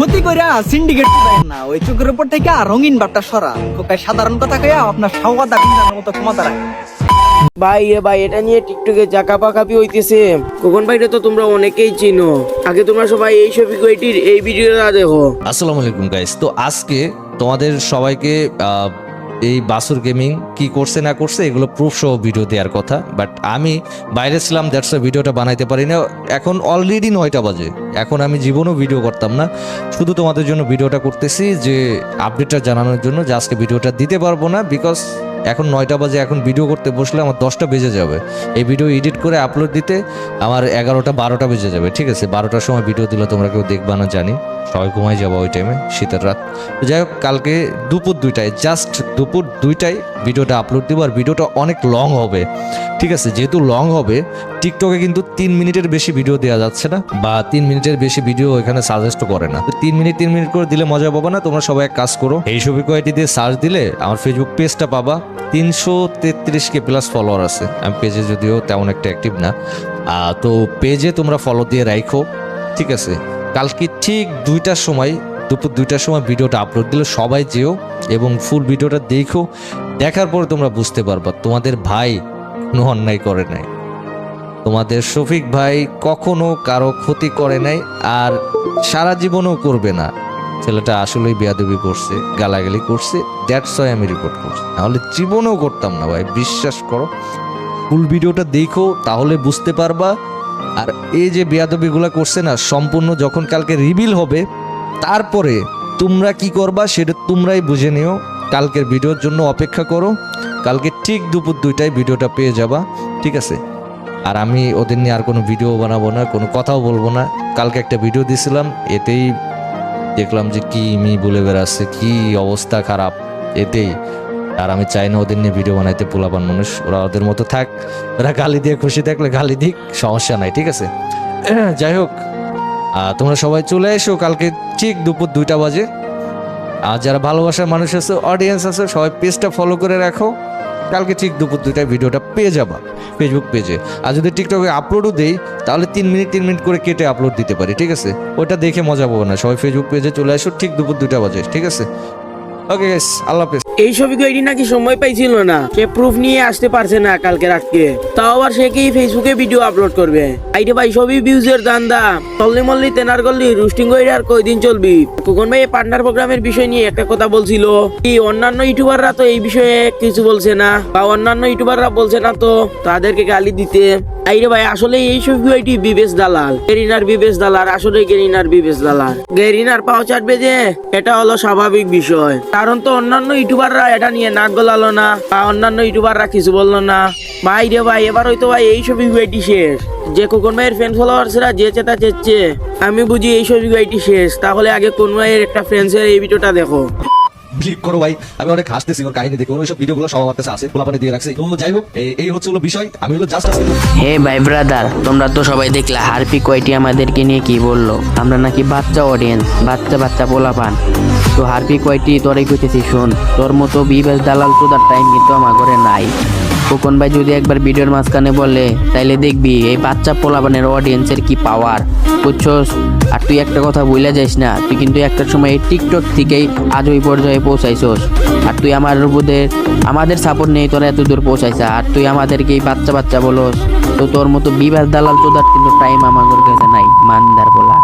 ক্ষতি করে সিন্ডিকেট না। ওই চোখের উপর থেকে রঙিন বাট্টা সরা খোকায় সাধারণ কথা কয়া আপনার সংবাদ জানার মতো ক্ষমতা রাখে ভাই এ ভাই এটা নিয়ে টিকটকে জাকা পাকাপি হইতেছে। কোকন ভাইটা তো তোমরা অনেকেই চিনো। আগে তোমরা সবাই এই ছবি ওইটির এই ভিডিওটা দেখো। আসসালামু আলাইকুম গাইস তো আজকে তোমাদের সবাইকে আহ, এই বাসুর গেমিং কি করছে না করছে এগুলো প্রুফ সহ ভিডিও দেওয়ার কথা বাট আমি বাইরে ছিলাম দ্যাটস ভিডিওটা বানাইতে পারি না। এখন অলরেডি নয়টা বাজে, এখন আমি জীবনেও ভিডিও করতাম না। শুধু তোমাদের জন্য ভিডিওটা করতেছি যে আপডেটটা জানানোর জন্য, যে আজকে ভিডিওটা দিতে পারব না বিকজ এখন নয়টা বাজে, এখন ভিডিও করতে বসলে আমার দশটা বেজে যাবে। এই ভিডিও এডিট করে আপলোড দিতে আমার এগারোটা, বারোটা বেজে যাবে, ঠিক আছে? বারোটার সময় ভিডিও দিলে তোমরা কেউ দেখবা না, জানি। সবাই ঘুমাই যাব ওই টাইমে শীতের রাত। যাই হোক, কালকে দুপুর দুইটায় জাস্ট দুপুর দুইটায় ভিডিওটা আপলোড দিব আর ভিডিওটা অনেক লং হবে। ঠিক আছে, যেহেতু লং হবে টিকটকে কিন্তু তিন মিনিটের বেশি ভিডিও দেওয়া যাচ্ছে না বা তিন মিনিটের বেশি ভিডিও এখানে সাজেস্ট করে না। তিন মিনিট তিন মিনিট করে দিলে মজা পাবো না, তোমরা সবাই এক কাজ করো, এই ছবি কয়েকটি দিয়ে সার্চ দিলে আমার ফেসবুক পেজটা পাবা। তিনশো তেত্রিশ কে প্লাস ফলোয়ার আছে। আমি পেজে যদিও তেমন একটা অ্যাক্টিভ না। তো পেজে তোমরা ফলো দিয়ে রাখো ঠিক আছে, কালকে ঠিক দুইটার সময়, দুপুর দুইটার সময় ভিডিওটা আপলোড দিলে সবাই যেও এবং ফুল ভিডিওটা দেখো। দেখার পর তোমরা বুঝতে পারবা, তোমাদের ভাই কোনো অন্যায় করে নাই। তোমাদের শফিক ভাই কখনো কারও ক্ষতি করে নাই আর সারা জীবনও করবে না। ছেলেটা আসলেই বেয়াদবি করছে, গালাগালি করছে দ্যাটস ওয়াই আমি রিপোর্ট করছি। নাহলে জীবনেও করতাম না ভাই, বিশ্বাস করো। ফুল ভিডিওটা দেখো, তাহলে বুঝতে পারবা। আর এই যে বেয়াদবিগুলো করছে না, সম্পূর্ণ যখন কালকে রিভিল হবে, তারপরে তোমরা কি করবা, সেটা তোমরাই বুঝে নিও। কালকের ভিডিওর জন্য অপেক্ষা করো। কালকে ঠিক দুপুর দুইটায় ভিডিওটা পেয়ে যাবা, ঠিক আছে? আর আমি ওদের নিয়ে আর কোনো ভিডিও বানাবো না, কোনো কথাও বলব না। কালকে একটা ভিডিও দিছিলাম, এতেই দেখলাম যে কি মি বলে বেড়াচ্ছে, কি অবস্থা খারাপ, এতেই। আর আমি চাই না ওদের নিয়ে ভিডিও বানাইতে পোলাপান মানুষ, ওরা ওদের মতো থাক, ওরা গালি দিয়ে খুশি থাকলে গালি দিক, সমস্যা নাই, ঠিক আছে? যাই হোক তোমরা সবাই চলে এসো কালকে ঠিক দুপুর দুইটা বাজে। আর যারা ভালোবাসার মানুষ আছে অডিয়েন্স আছে, সবাই পেজটা ফলো করে রাখো। কালকে ঠিক দুপুর দুইটায় ভিডিওটা পেয়ে যাবা ফেসবুক পেজে আর যদি টিকটকে আপলোডও দেই, তাহলে তিন মিনিট তিন মিনিট করে কেটে আপলোড দিতে পারি, ঠিক আছে? ওটা দেখে মজা পাবো না, সবাই ফেসবুক পেজে চলে আসো, ঠিক দুপুর দুইটা বাজে, ঠিক আছে? ওকে আল্লাহ হাফেজ। এই শফিক ওইটি নাকি সময় পাইছিল না সে প্রুফ নিয়ে আসতে পারছে না কালকে রাতকে? তাও আবার সে কি ফেসবুকে ভিডিও আপলোড করবে? আইডে ভাই, সবই ভিউজের দান্দা। তল্লি মল্লি, তেনার গল্লি রুস্টিং কইরে আর কয়দিন চলবি? কখন ভাই পার্টনার প্রোগ্রামের বিষয় নিয়ে একটা কথা বলছিল। কি, অন্যান্য ইউটিউবাররা তো এই বিষয়ে কিছু বলছে না? বা অন্যান্য ইউটিউবাররা বলছে না তো? তাদেরকে গালি দিতে। আইরে ভাই, আসলে এই শফিক ওইটি বিবেশ দালাল? গেরিনার বিবেশ দালাল, আসলে গেরিনার বিবেশ দালাল। গেরিনার পাও চাটবে যে, এটা হলো স্বাভাবিক বিষয়। কারণ তো অন্যান্য ইউটিউবাররা এটা নিয়ে নাক গলালো না, বা অন্যান্য ইউটিউবাররা কিছু বলল না। ভাই রে ভাই এবার হয়তো ভাই এই সবই ভিডিওটি শেষ। যে কোন ভাইয়ের ফ্রেন্ড ফলোয়ার্সরা যে চেতা চেচ্ছে আমি বুঝি এই সবই ভিডিওটি শেষ। তাহলে আগে কোন ভাইয়ের একটা ফ্রেন্ডসের এই ভিডিওটা দেখো। বিলিভ করো ভাই আমি অনেক হাসতেছি ওর কাহিনী দেখে ওইসব ভিডিওগুলো সব আমার কাছে আছে পোলাপানে দিয়ে রাখছি। তো যাই হোক এই- এই হচ্ছে হলো বিষয় আমি হলো জাস্ট হে ভাই ব্রাদার তোমরা তো সবাই দেখলে হারপি কয়টি আমাদেরকে নিয়ে কি বলল? আমরা নাকি বাচ্চা অডিয়েন্স বাচ্চা বাচ্চা পোলা পান তো হারপি কয়টি তোরাই কইতেছি শোন। তোর মতো বিবেশ দালাল তোদার টাইম কিন্তু আমার ঘরে নাই। খোকন ভাই যদি একবার ভিডিওর মাঝখানে বলে, তাইলে দেখবি এই বাচ্চা পোলাপানের অডিয়েন্সের কি পাওয়ার বুঝছস? আর তুই একটা কথা বইলা যাইস না, তুই কিন্তু একটা সময় এই টিকটক থেকেই আজ ওই পর্যায়ে পৌঁছাইছস। আর তুই আমার উপদের আমাদের সাপোর্ট নেই তোরা এত দূর পৌঁছাইছা, আর তুই আমাদেরকে এই বাচ্চা বাচ্চা বলস, তো তোর মতো বিবাস দালাল তোদার কিন্তু টাইম আমার কাছে নাই, মানদার বলা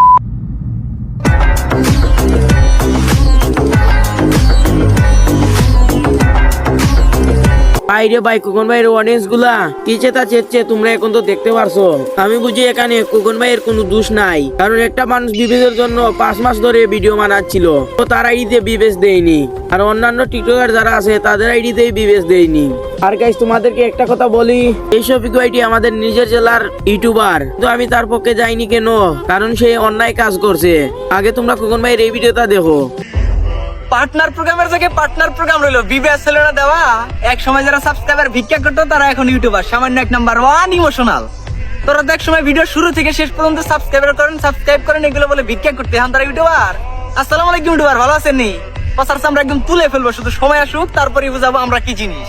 বাইরে ভাই কুকন ভাইয়ের অডিয়েন্সগুলা চেচ্ছে তোমরা এখন তো দেখতে পারছ। আমি বুঝি এখানে কুকন ভাইয়ের কোনো দোষ নাই, কারণ একটা মানুষ জন্য পাঁচ মাস ধরে ভিডিও বানাচ্ছিল, তো তার আইডিতে দেয়নি। আর অন্যান্য টিকটকার যারা আছে, তাদের আইডিতেই বিবেচ দেয়নি। আর গাইস তোমাদেরকে একটা কথা বলি এই শফিক আমাদের নিজের জেলার ইউটিউবার তো আমি তার পক্ষে যাইনি কেন? কারণ সে অন্যায় কাজ করছে। আগে তোমরা কুকন ভাইয়ের এই ভিডিওটা দেখো। পার্টনার প্রোগ্রামের জায়গায় পার্টনার প্রোগ্রাম রইল। বিবিএস ছেলেরা দেওয়া, এক সময় যারা সাবস্ক্রাইবার ভিক্ষা করতো, তারা এখন ইউটিউবার সামান্য এক নাম্বার ওয়ান ইমোশনাল তোরা দেখ সময় ভিডিও শুরু থেকে শেষ পর্যন্ত সাবস্ক্রাইবার করেন সাবস্ক্রাইব করেন, এগুলো বলে ভিক্ষা করতে এখন তারা ইউটিউবার আসসালামু আলাইকুম ইউটিউবার ভালো আছেন নি? পাশার আমরা একদম তুলে ফেলব, শুধু সময় আসুক তারপরে বুঝাবো আমরা কি জিনিস।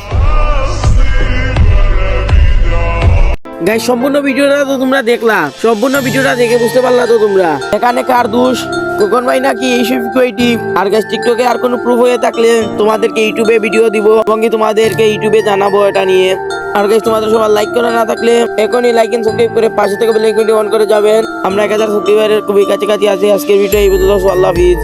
গাই সম্পূর্ণ ভিডিওটা তো তোমরা দেখলা। সম্পূর্ণ ভিডিওটা দেখে বুঝতে পারলা তো তোমরা। এখানে কার দোষ? কোকন ভাই নাকি এইসব কোয়াইটি আর গাছ টিকটকে আর কোনো প্রুফ হয়ে থাকলে তোমাদেরকে ইউটিউবে ভিডিও দিব এবং কি তোমাদেরকে ইউটিউবে জানাব এটা নিয়ে। আর গাইস তোমাদের সবার লাইক করা না থাকলে এখনই লাইক এন্ড সাবস্ক্রাইব করে পাশে থেকে বেল আইকনটি অন করে যাবেন। আমরা এক হাজার সাবস্ক্রাইবারের খুবই কাছাকাছি আছি, আজকের ভিডিও এই পর্যন্ত। আল্লাহ হাফিজ।